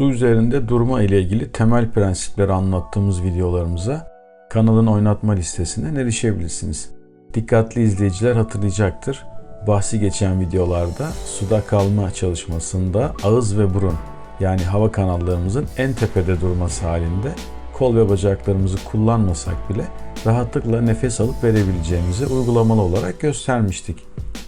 Su üzerinde durma ile ilgili temel prensipleri anlattığımız videolarımıza kanalın oynatma listesinden erişebilirsiniz. Dikkatli izleyiciler hatırlayacaktır. Bahsi geçen videolarda suda kalma çalışmasında ağız ve burun yani hava kanallarımızın en tepede durması halinde kol ve bacaklarımızı kullanmasak bile rahatlıkla nefes alıp verebileceğimizi uygulamalı olarak göstermiştik.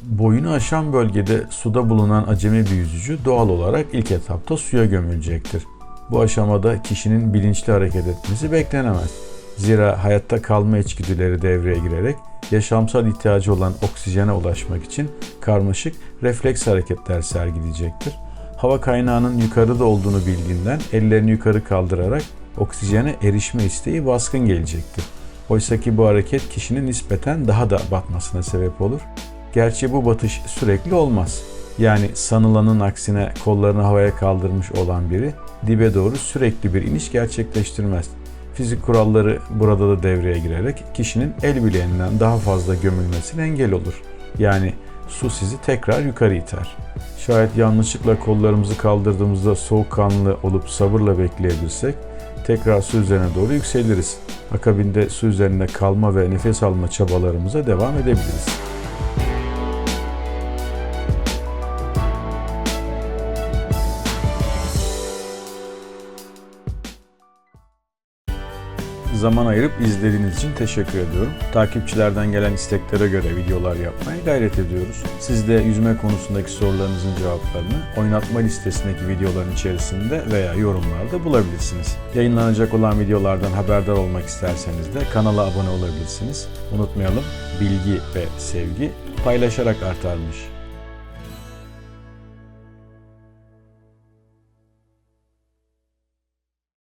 Boyunu aşan bölgede suda bulunan acemi bir yüzücü doğal olarak ilk etapta suya gömülecektir. Bu aşamada kişinin bilinçli hareket etmesi beklenemez. Zira hayatta kalma içgüdüleri devreye girerek yaşamsal ihtiyacı olan oksijene ulaşmak için karmaşık refleks hareketler sergileyecektir. Hava kaynağının yukarıda olduğunu bildiğinden ellerini yukarı kaldırarak oksijene erişme isteği baskın gelecektir. Oysa ki bu hareket kişinin nispeten daha da batmasına sebep olur. Gerçi bu batış sürekli olmaz. Yani sanılanın aksine kollarını havaya kaldırmış olan biri dibe doğru sürekli bir iniş gerçekleştirmez. Fizik kuralları burada da devreye girerek kişinin el bileğinden daha fazla gömülmesine engel olur. Yani su sizi tekrar yukarı iter. Şayet yanlışlıkla kollarımızı kaldırdığımızda soğukkanlı olup sabırla bekleyebilsek tekrar su üzerine doğru yükseliriz. Akabinde su üzerinde kalma ve nefes alma çabalarımıza devam edebiliriz. Zaman ayırıp izlediğiniz için teşekkür ediyorum. Takipçilerden gelen isteklere göre videolar yapmaya gayret ediyoruz. Siz de yüzme konusundaki sorularınızın cevaplarını oynatma listesindeki videoların içerisinde veya yorumlarda bulabilirsiniz. Yayınlanacak olan videolardan haberdar olmak isterseniz de kanala abone olabilirsiniz. Unutmayalım bilgi ve sevgi paylaşarak artarmış.